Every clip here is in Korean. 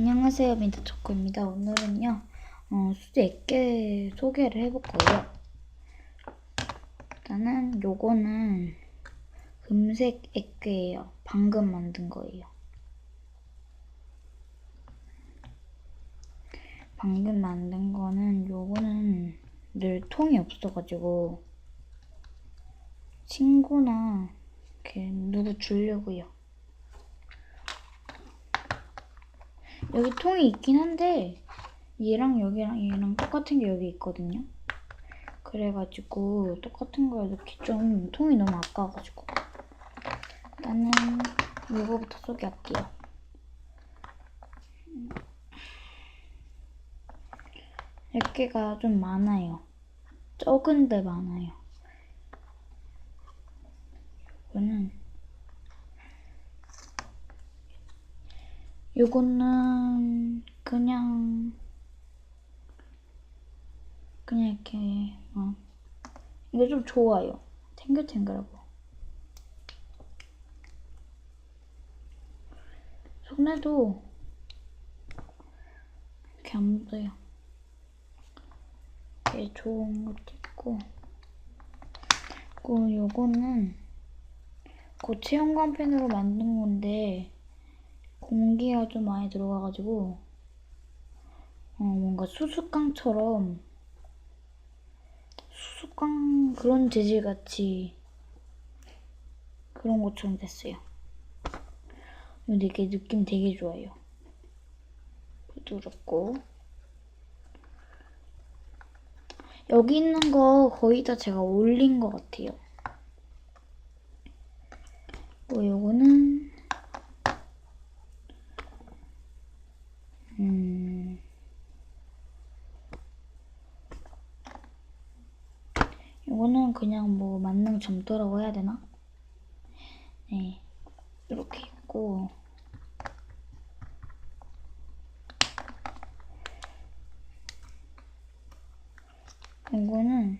안녕하세요 민트초코입니다. 오늘은요 어, 수제 액계 소개를 해볼 거예요. 일단은 요거는 금색 액계예요. 방금 만든 거예요. 방금 만든 거는 요거는 늘 통이 없어가지고 친구나 이렇게 누구 주려고요. 여기 통이 있긴 한데 얘랑 여기랑 얘랑 똑같은 게 여기 있거든요. 그래가지고 똑같은 걸 넣기 좀 통이 너무 아까워가지고 일단은 이거부터 소개할게요. 액계가 좀 많아요. 적은데 많아요. 이거는 요거는 그냥 그냥 이렇게 어. 이게 좀 좋아요. 탱글탱글하고 손에도 이렇게 안 묻어요. 이게 좋은 것도 있고 그리고 요거는 고체형광 펜으로 만든 건데 공기가 좀 많이 들어가가지고 어, 뭔가 수수깡처럼 수수깡 그런 재질 같이 그런 것처럼 됐어요. 근데 이게 느낌 되게 좋아요. 부드럽고 여기 있는 거 거의 다 제가 올린 것 같아요. 뭐 요거는 음. 이거는 그냥 뭐 만능 점토라고 해야 되나? 네. 이렇게 있고. 이거는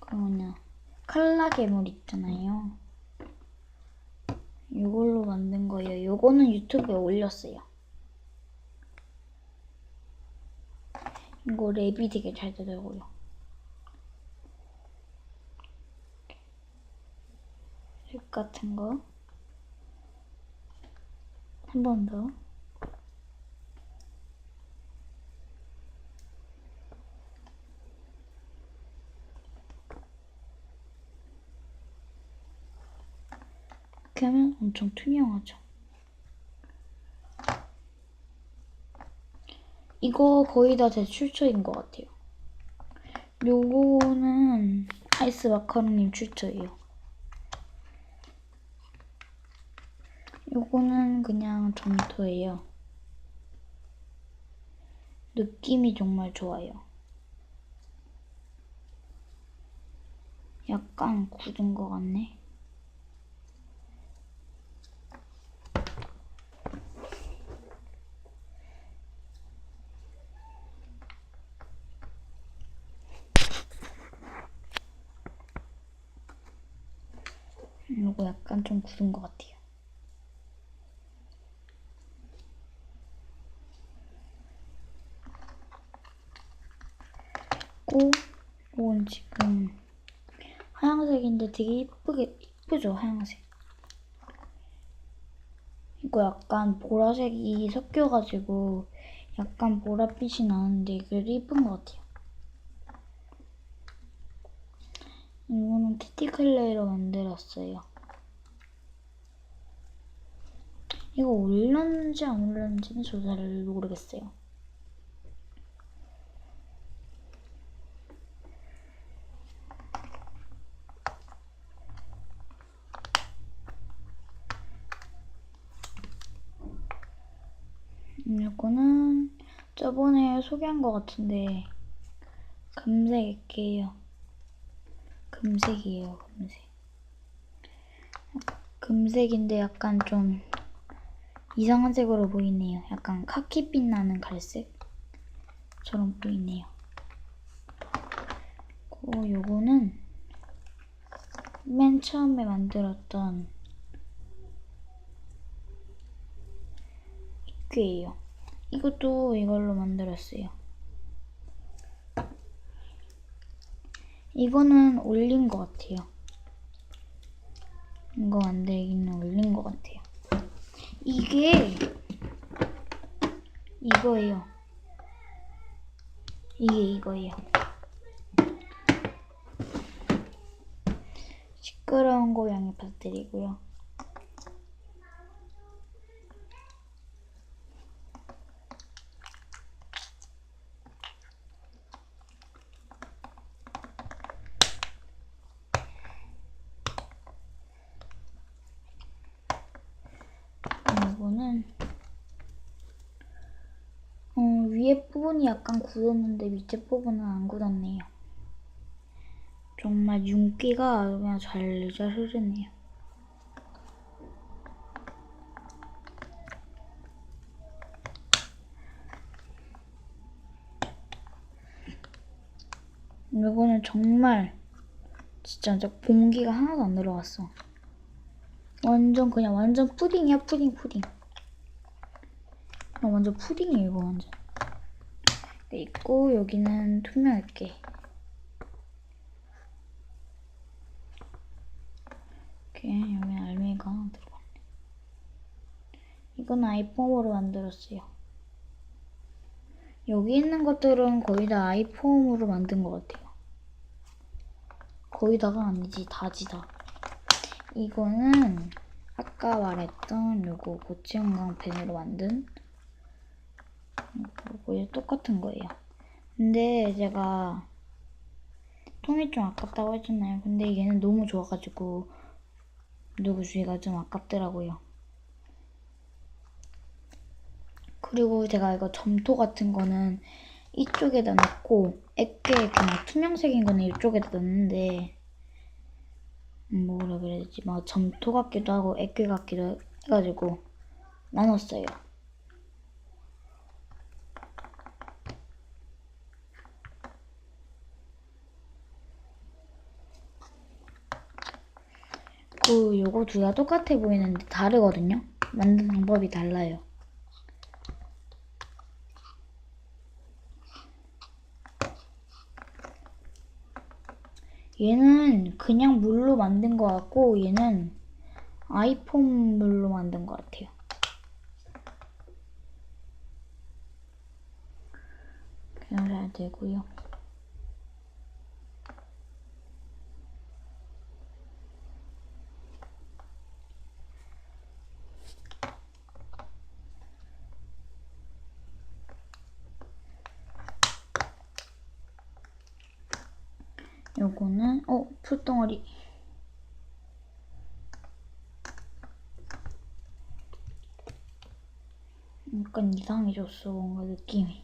그 뭐냐 칼라 괴물 있잖아요. 이걸로 만든 거예요. 이거는 유튜브에 올렸어요. 이거 랩이 되게 잘 되더라고요. 랩 같은 거. 한 번 더. 이렇게 하면 엄청 투명하죠. 이거 거의 다 제 출처인 것 같아요. 요거는 아이스 마카로님 출처예요. 요거는 그냥 점토예요. 느낌이 정말 좋아요. 약간 굳은 것 같네. 요거 약간 좀 굳은 것 같아요. 고 이건 지금 하얀 색인데 되게 이쁘게 이쁘죠 하얀색. 이거 약간 보라색이 섞여가지고 약간 보랏빛이 나는데 그래도 이쁜 것 같아요. 이거는 티티클레이로 만들었어요. 이거 올렸는지 안 올렸는지는 저잘 모르겠어요. 이거는 저번에 소개한 것 같은데 금색 액기예요. 금색이에요, 금색. 금색인데 약간 좀 이상한 색으로 보이네요. 약간 카키빛 나는 갈색처럼 보이네요. 그리고 요거는 맨 처음에 만들었던 이qu예요. 이것도 이걸로 만들었어요. 이거는 올린 것 같아요. 이거 만들기는 올린 것 같아요. 이게 이거예요. 이게 이거예요. 시끄러운 거 양해 부탁드리고요. 이거는 어, 위에 부분이 약간 굳었는데 밑에 부분은 안 굳었네요. 정말 윤기가 그냥 잘잘 흐르네요. 이거는 정말 진짜 저 봉기가 하나도 안 들어갔어. 완전 그냥 완전 푸딩이야 푸딩 푸딩. 그냥 완전 푸딩이에요 이거 완전. 네, 있고 여기는 투명할게. 이렇게 여기 알맹이가 하나 들어갔네. 이건 아이폼으로 만들었어요. 여기 있는 것들은 거의 다 아이폼으로 만든 것 같아요. 거의 다가 아니지 다지 다. 이거는 아까 말했던 요거 고치형광 펜으로 만든 요거 똑같은 거예요. 근데 제가 통이 좀 아깝다고 했잖아요. 근데 얘는 너무 좋아가지고 누구 주기가 좀 아깝더라고요. 그리고 제가 이거 점토 같은 거는 이쪽에다 넣고 액괴 그냥 투명색인 거는 이쪽에다 넣는데 뭐라 그래야 되지 막 점토 같기도 하고 액괴 같기도 해가지고 나눴어요. 그 요거 둘다 똑같아 보이는데 다르거든요. 만든 방법이 달라요. 얘는 그냥 물로 만든 것 같고 얘는 아이폰 물로 만든 것 같아요. 그냥 잘 되고요. 요거는 어 풀덩어리. 약간 이상해졌어 뭔가 느낌이.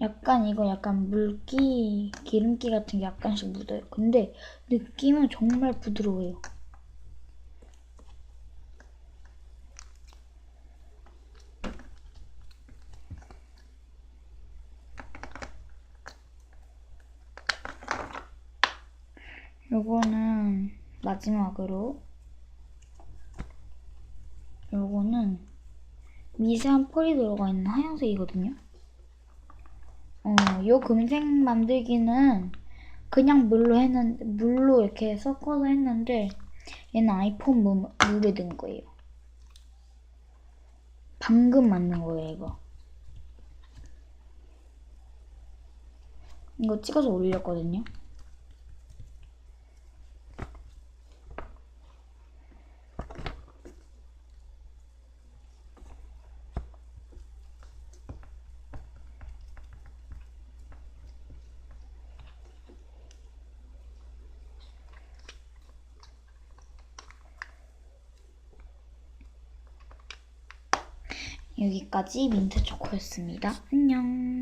약간 이거 약간 물기 기름기 같은 게 약간씩 묻어요. 근데 느낌은 정말 부드러워요 요거는 마지막으로 요거는 미세한 펄이 들어가 있는 하얀색이거든요. 어, 요 금색 만들기는 그냥 물로 했는 물로 이렇게 섞어서 했는데 얘는 아이폰 물, 물에 든 거예요. 방금 만든 거예요, 이거. 이거 찍어서 올렸거든요. 여기까지 민트 초코였습니다. 안녕.